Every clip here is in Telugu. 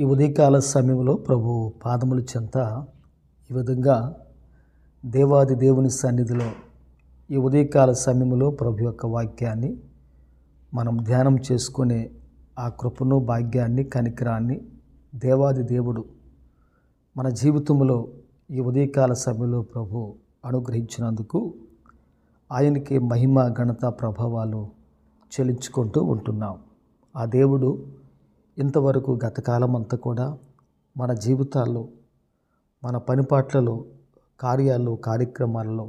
ఈ ఉదయకాల సమయంలో ప్రభు పాదముల చెంత ఈ విధంగా దేవాది దేవుని సన్నిధిలో ఈ ఉదయకాల సమయంలో ప్రభు యొక్క వాక్యాన్ని మనం ధ్యానం చేసుకునే ఆ కృపను భాగ్యాన్ని కనికరాన్ని దేవాది దేవుడు మన జీవితంలో ఈ ఉదయకాల సమయంలో ప్రభు అనుగ్రహించినందుకు ఆయనకి మహిమ ఘనత ప్రభావాలు చెల్లించుకుంటూ ఉంటున్నాం. ఆ దేవుడు ఇంతవరకు గతకాలం అంతా కూడా మన జీవితాల్లో మన పనిపాట్లలో కార్యాల్లో కార్యక్రమాలలో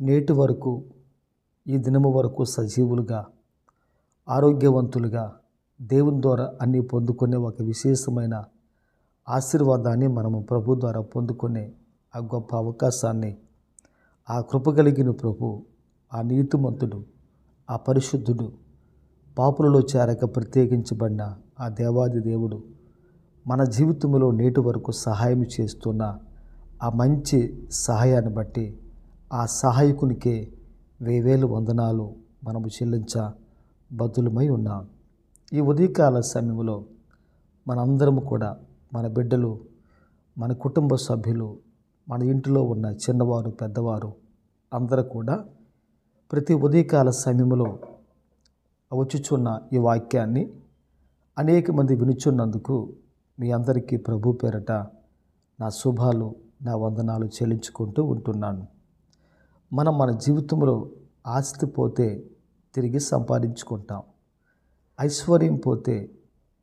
నేటి వరకు ఈ దినము వరకు సజీవులుగా ఆరోగ్యవంతులుగా దేవుని ద్వారా అన్నీ పొందుకునే ఒక విశేషమైన ఆశీర్వాదాన్ని మనము ప్రభు ద్వారా పొందుకునే ఆ గొప్ప అవకాశాన్ని ఆ కృప కలిగిన ప్రభు ఆ నీతిమంతుడు ఆ పరిశుద్ధుడు పాపులలో చేరక ప్రత్యేకించబడిన ఆ దేవాది దేవుడు మన జీవితంలో నేటి వరకు సహాయం చేస్తున్న ఆ మంచి సహాయాన్ని బట్టి ఆ సహాయకునికే వేవేలు వందనాలు మనము చెల్లించ బద్దులమై ఉన్నాం. ఈ ఉదయకాల సమయంలో మనందరము కూడా మన బిడ్డలు మన కుటుంబ సభ్యులు మన ఇంటిలో ఉన్న చిన్నవారు పెద్దవారు అందరూ కూడా ప్రతి ఉదయకాల సమయంలో వచ్చుచున్న ఈ వాక్యాన్ని అనేక మంది వినుచున్నందుకు మీ అందరికీ ప్రభు పేరట నా శుభాలు నా వందనాలు చెల్లించుకుంటూ ఉంటున్నాను. మనం మన జీవితంలో ఆస్తి పోతే తిరిగి సంపాదించుకుంటాం. ఐశ్వర్యం పోతే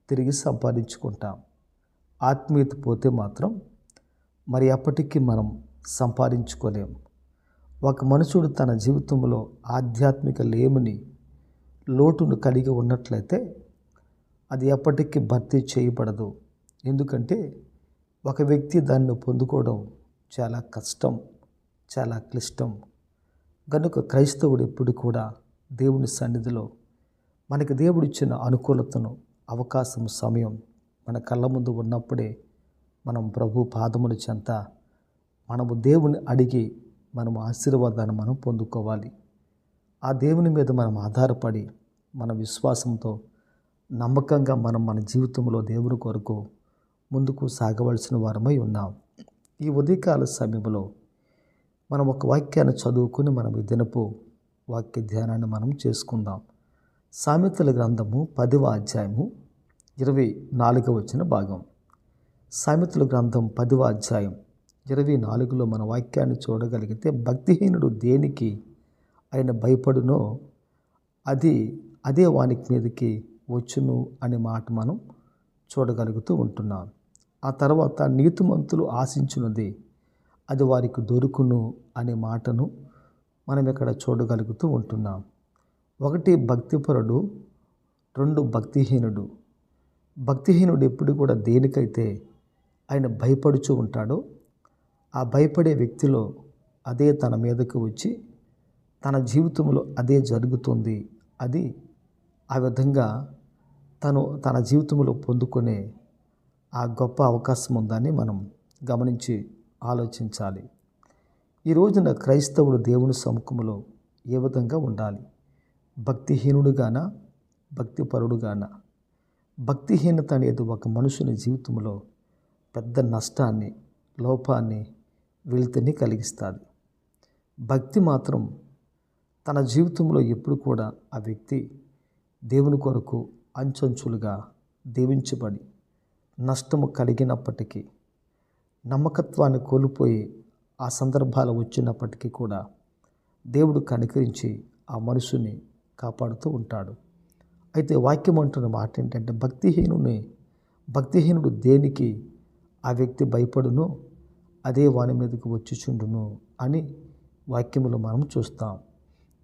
తిరిగి సంపాదించుకుంటాం. ఆత్మీయత పోతే మాత్రం మరి అప్పటికి మనం సంపాదించుకోలేం. ఒక మనుషుడు తన జీవితంలో ఆధ్యాత్మిక లేమిని లోటును కలిగి ఉన్నట్లయితే అది ఎప్పటికీ భర్తీ చేయబడదు. ఎందుకంటే ఒక వ్యక్తి దాన్ని పొందుకోవడం చాలా కష్టం చాలా క్లిష్టం. కనుక క్రైస్తవుడు ఎప్పుడు కూడా దేవుని సన్నిధిలో మనకి దేవుడిచ్చిన అనుకూలతను అవకాశం సమయం మన కళ్ళ ముందు ఉన్నప్పుడే మనం ప్రభు పాదముల చెంత మనము దేవుని అడిగి మనము ఆశీర్వాదాన్ని మనం పొందుకోవాలి. ఆ దేవుని మీద మనం ఆధారపడి మన విశ్వాసంతో నమ్మకంగా మనం మన జీవితంలో దేవుని కొరకు ముందుకు సాగవలసిన వారమై ఉన్నాం. ఈ ఉదయకాల సమయంలో మనం ఒక వాక్యాన్ని చదువుకుని మనం ఈ దినపు వాక్య ధ్యానాన్ని మనం చేసుకుందాం. సామెతల గ్రంథము పదివ అధ్యాయము ఇరవై నాలుగవ వచ్చిన భాగం. సామెతల గ్రంథం పదివ అధ్యాయం ఇరవై నాలుగులో మన వాక్యాన్ని చూడగలిగితే భక్తిహీనుడు దేనికి ఆయన భయపడునో అది అదే వానికి మీదకి వచ్చును అనే మాట మనం చూడగలుగుతూ ఉంటున్నాం. ఆ తర్వాత నీతిమంతులు ఆశించున్నది అది వారికి దొరుకును అనే మాటను మనం ఇక్కడ చూడగలుగుతూ ఉంటున్నాం. ఒకటి భక్తిపరుడు రెండు భక్తిహీనుడు. భక్తిహీనుడు ఎప్పుడు కూడా దేనికైతే ఆయన భయపడుచూ ఉంటాడో ఆ భయపడే వ్యక్తిలో అదే తన మీదకు వచ్చి తన జీవితంలో అదే జరుగుతుంది అది ఆ విధంగా తను తన జీవితంలో పొందుకునే ఆ గొప్ప అవకాశం ఉందని మనం గమనించి ఆలోచించాలి. ఈ రోజున క్రైస్తవుడు దేవుని సముఖంలో ఏ విధంగా ఉండాలి? భక్తిహీనుడుగాన? భక్తిపరుడుగాన? భక్తిహీనత అనేది ఒక మనుషుని జీవితంలో పెద్ద నష్టాన్ని లోపాన్ని వెలితిని కలిగిస్తుంది. భక్తి మాత్రం తన జీవితంలో ఎప్పుడు కూడా ఆ వ్యక్తి దేవుని కొరకు అంచంచులుగా దీవించబడి నష్టము కలిగినప్పటికీ నమ్మకత్వాన్ని కోల్పోయి ఆ సందర్భాలు వచ్చినప్పటికీ కూడా దేవుడు కనికరించి ఆ మనుషుని కాపాడుతూ ఉంటాడు. అయితే వాక్యం అంటున్న మాట ఏంటంటే భక్తిహీనుని భక్తిహీనుడు దేనికి ఆ వ్యక్తి భయపడును? అదే వాని మీదకి వచ్చిచుండును అని వాక్యములు మనం చూస్తాం.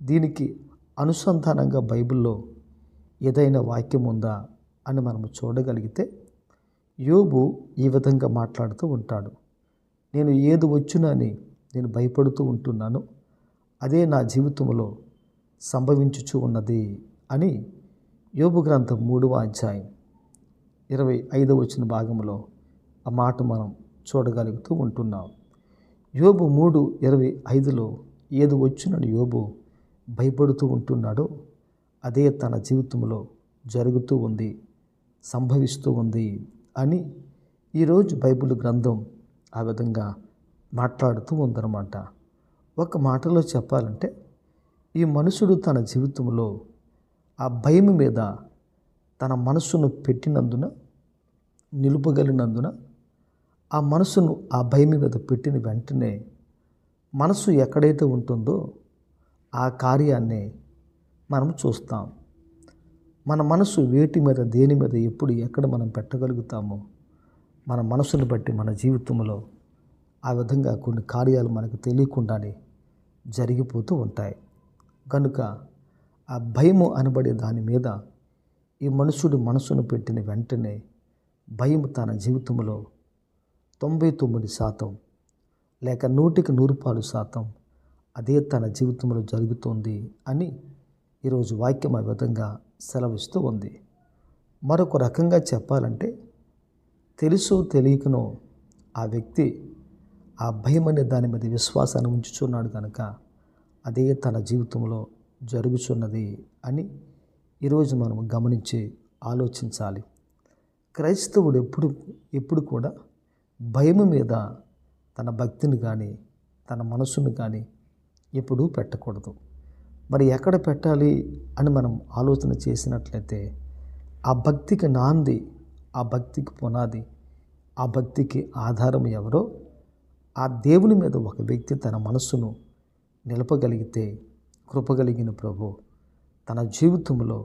దీనికి అనుసంధానంగా బైబిల్లో ఏదైనా వాక్యం ఉందా అని మనము చూడగలిగితే యోబు ఈ విధంగా మాట్లాడుతూ ఉంటాడు. నేను ఏది వచ్చునని నేను భయపడుతూ ఉంటున్నాను. అదే నా జీవితంలో సంభవించుచు ఉన్నది అని యోబు గ్రంథం మూడవ అధ్యాయం ఇరవై ఐదవ వచ్చిన భాగంలో ఆ మాట మనం చూడగలుగుతూ ఉంటున్నాం. యోబు మూడు ఇరవై ఐదులో ఏది వచ్చునని యోబు భయపడుతూ ఉంటున్నాడో అదే తన జీవితంలో జరుగుతూ ఉంది సంభవిస్తూ ఉంది అని ఈరోజు బైబిల్ గ్రంథం ఆ విధంగా మాట్లాడుతూ ఉందన్నమాట. ఒక మాటలో చెప్పాలంటే ఈ మనుషుడు తన జీవితంలో ఆ భయం మీద తన మనసును పెట్టినందున నిలుపగలిగినందున ఆ మనసును ఆ భయం మీద పెట్టిన వెంటనే మనసు ఎక్కడైతే ఉంటుందో ఆ కార్యాన్ని మనం చూస్తాం. మన మనసు వేటి మీద దేని మీద ఎప్పుడు ఎక్కడ మనం పెట్టగలుగుతామో మన మనసును బట్టి మన జీవితంలో ఆ విధంగా కొన్ని కార్యాలు మనకు తెలియకుండానే జరిగిపోతూ ఉంటాయి. కనుక ఆ భయము అనబడే దాని మీద ఈ మనుషుడు మనసును పెట్టిన వెంటనే భయం తన జీవితంలో తొంభై తొమ్మిది శాతం లేక నూటికి నూరు పాలు శాతం అదే తన జీవితంలో జరుగుతుంది అని ఈరోజు వాక్యం ఆ విధంగా సెలవిస్తూ ఉంది. మరొక రకంగా చెప్పాలంటే తెలుసో తెలియకనో ఆ వ్యక్తి ఆ భయం అనే దాని మీద విశ్వాసాన్ని ఉంచుచున్నాడు కనుక అదే తన జీవితంలో జరుగుచున్నది అని ఈరోజు మనం గమనించి ఆలోచించాలి. క్రైస్తవుడు ఎప్పుడు ఎప్పుడు కూడా భయం మీద తన భక్తిని కానీ తన మనసును కానీ ఎప్పుడూ పెట్టకూడదు. మరి ఎక్కడ పెట్టాలి అని మనం ఆలోచన చేసినట్లయితే ఆ భక్తికి నాంది ఆ భక్తికి పునాది ఆ భక్తికి ఆధారం ఎవరో ఆ దేవుని మీద ఒక వ్యక్తి తన మనస్సును నిలపగలిగితే కృపగలిగిన ప్రభు తన జీవితంలో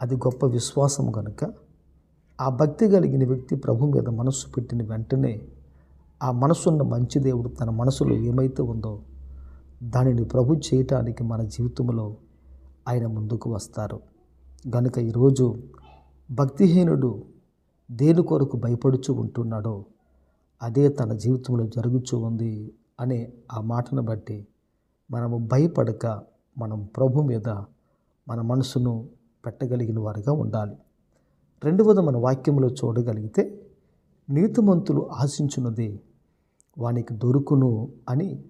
అది గొప్ప విశ్వాసం కనుక ఆ భక్తి కలిగిన వ్యక్తి ప్రభు మీద మనస్సు పెట్టిన వెంటనే ఆ మనసున్న మంచి దేవుడు తన మనసులో ఏమైతే ఉందో దానిని ప్రభు చేయటానికి మన జీవితంలో ఆయన ముందుకు వస్తారు. గనుక ఈరోజు భక్తిహీనుడు దేని కొరకు భయపడుచు ఉంటున్నాడో అదే తన జీవితంలో జరుగుచూ ఉంది అనే ఆ మాటను బట్టి మనము భయపడక మనం ప్రభు మీద మన మనసును పెట్టగలిగిన వారిగా ఉండాలి. రెండవది మన వాక్యంలో చూడగలిగితే నీతిమంతులు ఆశించున్నది వానికి దొరుకును అని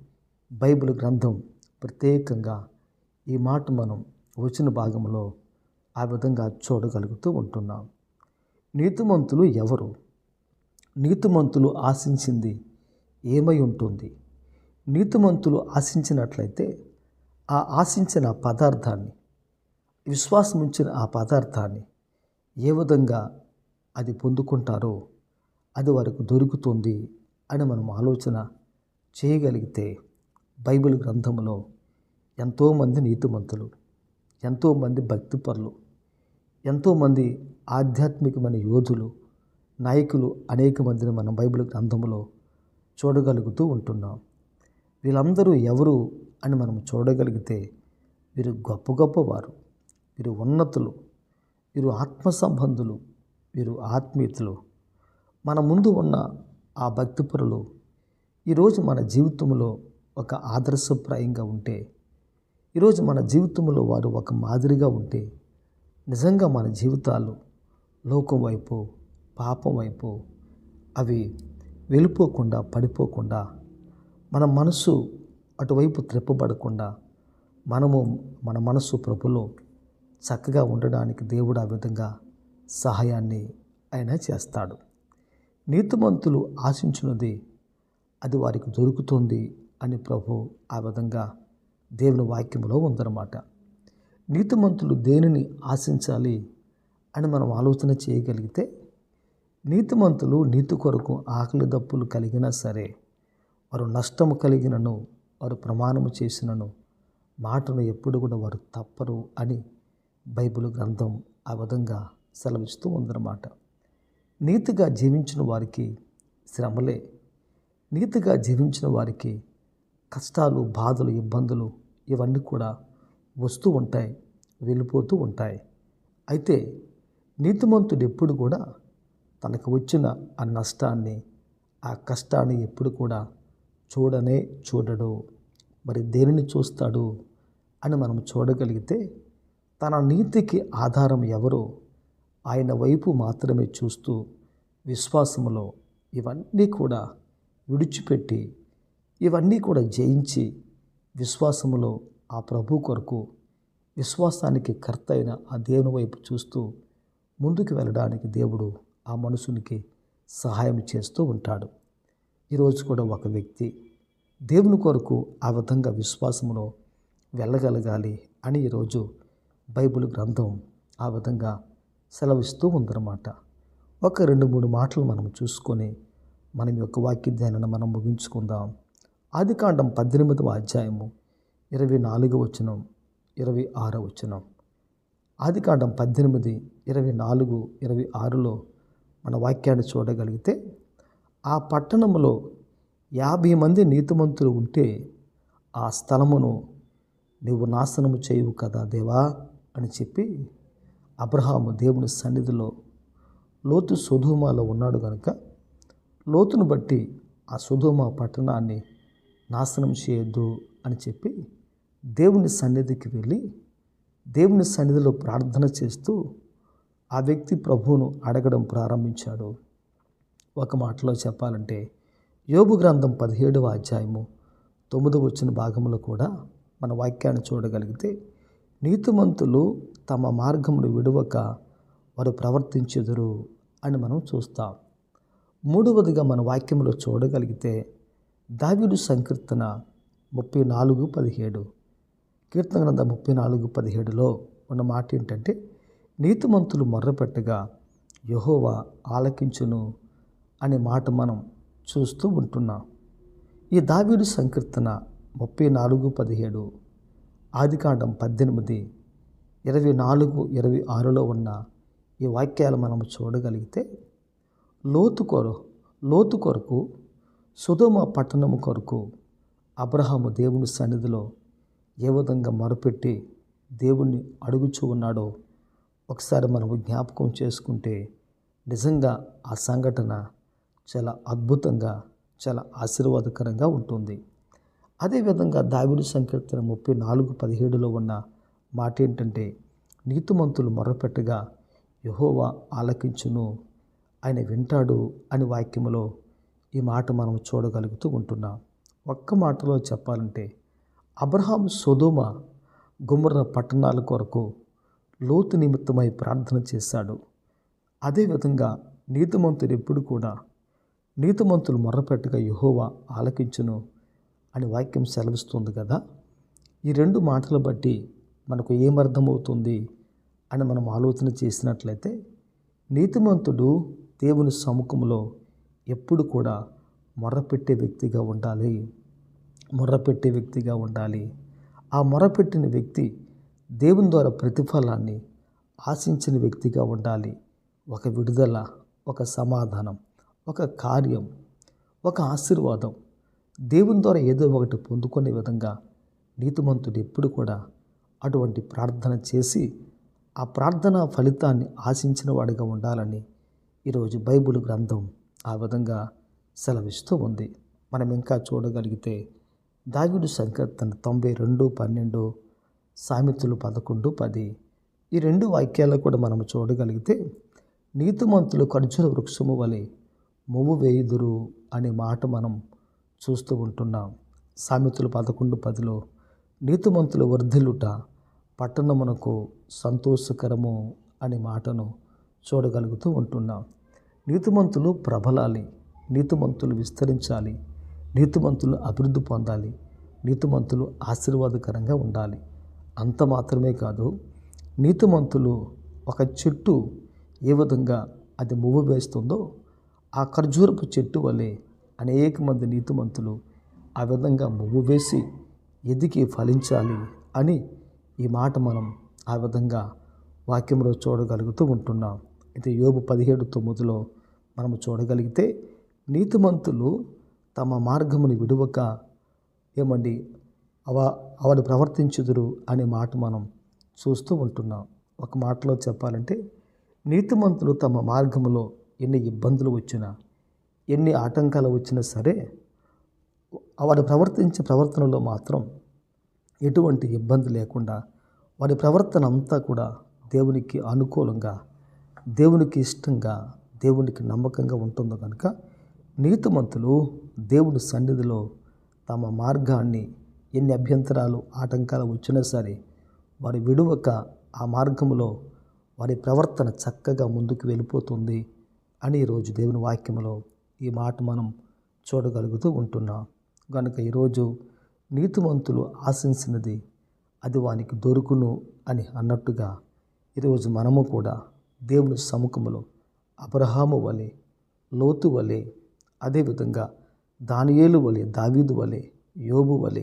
బైబిల్ గ్రంథం ప్రత్యేకంగా ఈ మాట మనం వచ్చిన భాగంలో ఆ విధంగా చూడగలుగుతూ ఉంటున్నాం. నీతిమంతులు ఎవరు? నీతిమంతులు ఆశించింది ఏమై ఉంటుంది? నీతిమంతులు ఆశించినట్లయితే ఆ ఆశించిన పదార్థాన్ని విశ్వాసం ఉంచిన ఆ పదార్థాన్ని ఏ విధంగా అది పొందుకుంటారో అది వారికి దొరుకుతుంది అని మనం ఆలోచన చేయగలిగితే బైబిల్ గ్రంథంలో ఎంతోమంది నీతిమంతులు ఎంతోమంది భక్తిపరులు ఎంతోమంది ఆధ్యాత్మికమైన యోధులు నాయకులు అనేక మందిని మనం బైబిల్ గ్రంథంలో చూడగలుగుతూ ఉంటున్నాం. వీళ్ళందరూ ఎవరు అని మనం చూడగలిగితే వీరు గొప్ప గొప్పవారు వీరు. ఉన్నతులు వీరు ఆత్మ సంబంధులు వీరు ఆత్మీయతలు మన ముందు ఉన్న ఆ భక్తిపరులు ఈరోజు మన జీవితంలో ఒక ఆదర్శప్రాయంగా ఉంటే ఈరోజు మన జీవితంలో వారు ఒక మాదిరిగా ఉంటే నిజంగా మన జీవితాలు లోకం వైపు పాపం వైపు అవి వెళ్ళిపోకుండా పడిపోకుండా మన మనసు అటువైపు త్రిప్పబడకుండా మనము మన మనసు ప్రభులో చక్కగా ఉండడానికి దేవుడు ఆ విధంగా సహాయాన్ని ఆయన చేస్తాడు. నీతిమంతులు ఆశించినది అది వారికి దొరుకుతుంది అని ప్రభు ఆ విధంగా దేవుని వాక్యంలో ఉందన్నమాట. నీతిమంతులు దేనిని ఆశించాలి అని మనం ఆలోచన చేయగలిగితే నీతిమంతులు నీతి కొరకు ఆకలి దప్పులు కలిగినా సరే వారు నష్టము కలిగినను వారు ప్రమాణము చేసినను మాటను ఎప్పుడు కూడా వారు తప్పరు అని బైబిల్ గ్రంథం ఆ విధంగా సెలవిస్తూ ఉందన్నమాట. నీతిగా జీవించిన వారికి శ్రమలే. నీతిగా జీవించిన వారికి కష్టాలు బాధలు ఇబ్బందులు ఇవన్నీ కూడా వస్తూ ఉంటాయి వెళ్ళిపోతూ ఉంటాయి. అయితే నీతిమంతుడు ఎప్పుడు కూడా తనకు వచ్చిన ఆ నష్టాన్ని ఆ కష్టాన్ని ఎప్పుడు కూడా చూడనే చూడడు. మరి దేనిని చూస్తాడు అని మనం చూడగలిగితే తన నీతికి ఆధారం ఎవరో ఆయన వైపు మాత్రమే చూస్తూ విశ్వాసములో ఇవన్నీ కూడా విడిచిపెట్టి ఇవన్నీ కూడా జయించి విశ్వాసములో ఆ ప్రభు కొరకు విశ్వాసానికి కర్త అయిన ఆ దేవుని వైపు చూస్తూ ముందుకు వెళ్ళడానికి దేవుడు ఆ మనుషునికి సహాయం చేస్తూ ఉంటాడు. ఈరోజు కూడా ఒక వ్యక్తి దేవుని కొరకు ఆ విధంగా విశ్వాసంలో వెళ్ళగలగాలి అని ఈరోజు బైబిల్ గ్రంథం ఆ విధంగా సెలవిస్తూ ఉందన్నమాట. ఒక రెండు మూడు మాటలు మనం చూసుకొని మనం యొక్క వాక్య ధ్యానాన్ని మనం ముగించుకుందాం. ఆదికాండం పద్దెనిమిదవ అధ్యాయము ఇరవై నాలుగు వచనం ఇరవై ఆరో వచనం. ఆదికాండం పద్దెనిమిది ఇరవై నాలుగు ఇరవై ఆరులో మన వాక్యాన్ని చూడగలిగితే ఆ పట్టణంలో యాభై మంది నీతిమంతులు ఉంటే ఆ స్థలమును నువ్వు నాశనము చేయవు కదా దేవా అని చెప్పి అబ్రహాము దేవుని సన్నిధిలో లోతు సుధూమాలో ఉన్నాడు కనుక లోతును బట్టి ఆ సుధూమ పట్టణాన్ని నాశనం చేయొద్దు అని చెప్పి దేవుని సన్నిధికి వెళ్ళి దేవుని సన్నిధిలో ప్రార్థన చేస్తూ ఆ వ్యక్తి ప్రభువును అడగడం ప్రారంభించాడు. ఒక మాటలో చెప్పాలంటే యోగు గ్రంథం పదిహేడవ అధ్యాయము తొమ్మిది వచ్చిన భాగంలో కూడా మన వాక్యాన్ని చూడగలిగితే నీతిమంతులు తమ మార్గమును విడవక వారు ప్రవర్తించెదరు అని మనం చూస్తాం. మూడవదిగా మన వాక్యంలో చూడగలిగితే దావిడు సంకీర్తన ముప్పై నాలుగు పదిహేడు. కీర్తన గ్రంథ ముప్పై నాలుగు పదిహేడులో ఉన్న మాట ఏంటంటే నీతిమంతులు మొర్రపెట్టగా యహోవా ఆలకించును అనే మాట మనం చూస్తూ ఉంటున్నాం. ఈ దావీడు సంకీర్తన ముప్పై నాలుగు పదిహేడు ఆదికాండం పద్దెనిమిది ఇరవై నాలుగు ఇరవై ఆరులో ఉన్న ఈ వాక్యాలు మనం చూడగలిగితే లోతు కొర లోతు కొరకు సుధోమ పట్టణము కొరకు అబ్రహాము దేవుని సన్నిధిలో ఏ విధంగా మొరపెట్టి దేవుణ్ణి అడుగుచూ ఉన్నాడో ఒకసారి మనం జ్ఞాపకం చేసుకుంటే నిజంగా ఆ సంఘటన చాలా అద్భుతంగా చాలా ఆశీర్వాదకరంగా ఉంటుంది. అదేవిధంగా దావిడి సంకీర్తన ముప్పై నాలుగు పదిహేడులో ఉన్న మాట ఏంటంటే నీతిమంతులు మొరపెట్టగా యహోవా ఆలకించును ఆయన వింటాడు అని వాక్యములో ఈ మాట మనం చూడగలుగుతూ ఉంటున్నాం. ఒక్క మాటలో చెప్పాలంటే అబ్రహాం సొదోమ గుమ్మర పట్టణాల కొరకు లోతు నిమిత్తమై ప్రార్థన చేశాడు. అదేవిధంగా నీతిమంతుడు ఎప్పుడు కూడా నీతిమంతులు మొర్రపెట్టగా యహోవా ఆలకించును అని వాక్యం సెలవిస్తుంది కదా? ఈ రెండు మాటలు బట్టి మనకు ఏమర్థమవుతుంది అని మనం ఆలోచన చేసినట్లయితే నీతిమంతుడు దేవుని సముఖంలో ఎప్పుడు కూడా మొర్రపెట్టే వ్యక్తిగా ఉండాలి. మొర్రపెట్టే వ్యక్తిగా ఉండాలి. ఆ మొరపెట్టిన వ్యక్తి దేవుని ద్వారా ప్రతిఫలాన్ని ఆశించిన వ్యక్తిగా ఉండాలి. ఒక విడుదల ఒక సమాధానం ఒక కార్యం ఒక ఆశీర్వాదం దేవుని ద్వారా ఏదో ఒకటి పొందుకునే విధంగా నీతిమంతుడు ఎప్పుడు కూడా అటువంటి ప్రార్థన చేసి ఆ ప్రార్థన ఫలితాన్ని ఆశించిన వాడిగా ఉండాలని ఈరోజు బైబిల్ గ్రంథం ఆ విధంగా సెలవిస్తూ ఉంది. మనం ఇంకా చూడగలిగితే దావిడు సంకీర్తన తొంభై రెండు పన్నెండు సామెతలు పదకొండు పది ఈ రెండు వాక్యాలు కూడా మనం చూడగలిగితే నీతిమంతులు ఖర్జుల వృక్షము వలె మొవ్వు వేయుదురు అనే మాట మనం చూస్తూ ఉంటున్నాం. సామెతలు పదకొండు పదిలో నీతిమంతులు వర్ధిల్లుట పట్టణమునకు సంతోషకరము అనే మాటను చూడగలుగుతూ ఉంటున్నాం. నీతిమంతులు ప్రబలాలి నీతిమంతులు విస్తరించాలి నీతిమంతులు అభివృద్ధి పొందాలి నీతిమంతులు ఆశీర్వాదకరంగా ఉండాలి. అంత మాత్రమే కాదు నీతిమంతులు ఒక చెట్టు ఏ విధంగా అది మువ్వు వేస్తుందో ఆ ఖర్జూరపు చెట్టు వలె అనేక మంది నీతిమంతులు ఆ విధంగా మువ్వు వేసి ఎదిగి ఫలించాలి అని ఈ మాట మనం ఆ విధంగా వాక్యంలో చూడగలుగుతూ ఉంటున్నాం. అయితే యోబు పదిహేడు తొమ్మిదిలో మనము చూడగలిగితే నీతిమంతులు తమ మార్గముని విడువక ఏమండి? అవ అవడు ప్రవర్తించుదురు అనే మాట మనం చూస్తూ ఉంటున్నాం. ఒక మాటలో చెప్పాలంటే నీతిమంతులు తమ మార్గములో ఎన్ని ఇబ్బందులు వచ్చినా ఎన్ని ఆటంకాలు వచ్చినా సరే వాడు ప్రవర్తించే ప్రవర్తనలో మాత్రం ఎటువంటి ఇబ్బంది లేకుండా వారి ప్రవర్తన అంతా కూడా దేవునికి అనుకూలంగా దేవునికి ఇష్టంగా దేవునికి నమ్మకంగా ఉంటుందో కనుక నీతిమంతులు దేవుని సన్నిధిలో తమ మార్గాన్ని ఎన్ని అభ్యంతరాలు ఆటంకాలు వచ్చినా సరే వారి విడువక ఆ మార్గంలో వారి ప్రవర్తన చక్కగా ముందుకు వెళ్ళిపోతుంది అని ఈరోజు దేవుని వాక్యంలో ఈ మాట మనం చూడగలుగుతూ ఉంటున్నాం. కనుక ఈరోజు నీతిమంతులు ఆశించినది అది వానికి దొరుకును అని అన్నట్టుగా ఈరోజు మనము కూడా దేవుని సముఖంలో అబ్రహాము వలె లోతు వలె అదేవిధంగా దానియేలు వలె దావీదు వలె యోబు వలె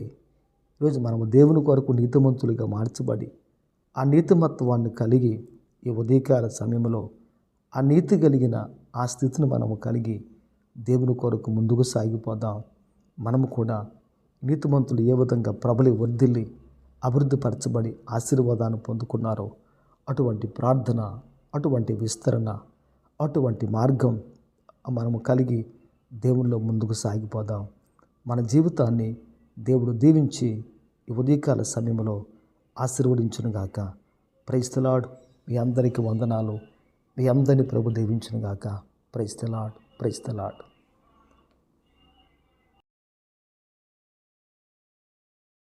ఈరోజు మనము దేవుని కొరకు నీతిమంతులుగా మార్చబడి ఆ నీతిమత్వాన్ని కలిగి ఈ ఉదయకాల సమయంలో ఆ నీతి కలిగిన ఆ స్థితిని మనము కలిగి దేవుని కొరకు ముందుకు సాగిపోదాం. మనము కూడా నీతిమంతులు ఏ విధంగా ప్రబలి వర్ధిల్లి అభివృద్ధి పరచబడి ఆశీర్వాదాన్ని పొందుకున్నారో అటువంటి ప్రార్థన అటువంటి విస్తరణ అటువంటి మార్గం మనము కలిగి దేవుళ్ళు ముందుకు సాగిపోదాం. మన జీవితాన్ని దేవుడు దీవించి ఈ ఉదయకాల సమయంలో ఆశీర్వదించునుగాక. ప్రైస్తలాడ్ మీ అందరికీ వందనాలు. మీ అందరినీ ప్రభు దీవించునుగాక. Praise the Lord praise the Lord